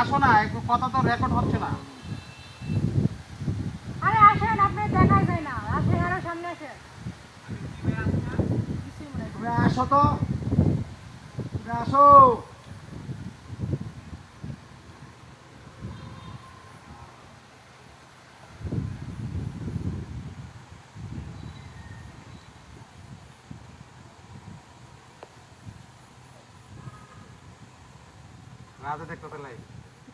আসো না একটু কথা তো রেকর্ড হচ্ছে না। আরে আসেন আপনি যায় না আরও সামনে আসেন। তুমি আসো তো তুমি আসো। রাজা দেখতে পেলাই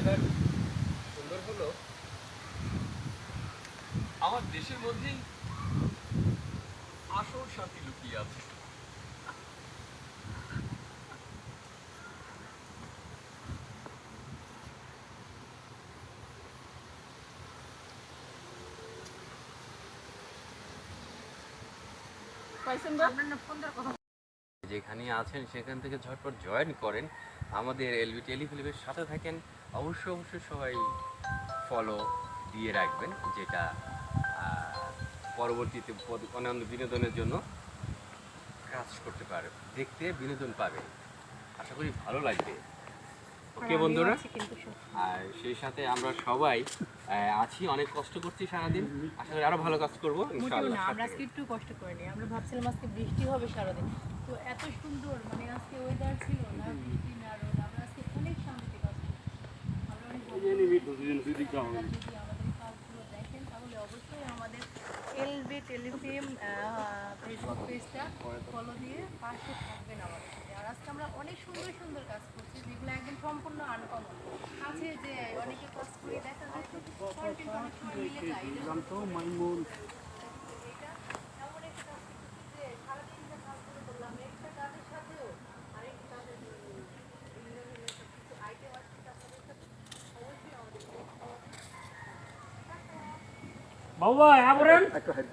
রাস্তাঘাট সুন্দর হলো আমার দেশের মধ্যেই আসল শান্তি লুকিয়ে আছে। যেখানে আছেন সেখান থেকে ঝটপট জয়েন করেন। আমাদের এলবি টেলিফিল্মের সাথে থাকেন। অবশ্যই অবশ্যই সবাই ফলো দিয়ে রাখবেন যেটা পরবর্তীতে অন্যান্য বিনোদনের জন্য কাজ করতে পারে। দেখতে বিনোদন পাবে। আশা করি ভালো লাগবে। ওকে বন্ধুরা? আর সেই সাথে আমরা সবাই আছি অনেক কষ্ট করছি সারাদিন। আশা করি আরও ভালো কাজ করব আমরা আজকে একটু কষ্ট করিনি। আমরা ভাবছিলাম আজকে বৃষ্টি হবে সারাদিন। তো এত সুন্দর মানে আজকে ওয়েদার ছিল না বৃষ্টি না রোদ আমরা আজকে অনেক শান্তিতে কাজ করছি আমরা অনেক যদি আমাদের কাজগুলো দেখেন তাহলে অবশ্যই আমাদের এলবি টেলিফিল্ম ফেসবুক পেজটা ফলো দিয়ে পাশে থাকবেন আমাদের সাথে। আর আজকে আমরা অনেক সুন্দর সুন্দর কাজ করছি যেগুলো একদম সম্পূর্ণ আনকমন আছে যে অনেকে কাজ করে দেখা যায় এটা এটা এমন একটা কাজ করতেছি যে সারাদিন যে কাজগুলো করলাম একটা কাজের সাথেও আরেকটা কাজের বিভিন্ন ধরনের কিছু আইটেম আছে আপনাদের সাথে অবশ্যই বাবা আবরেন একটা হাইড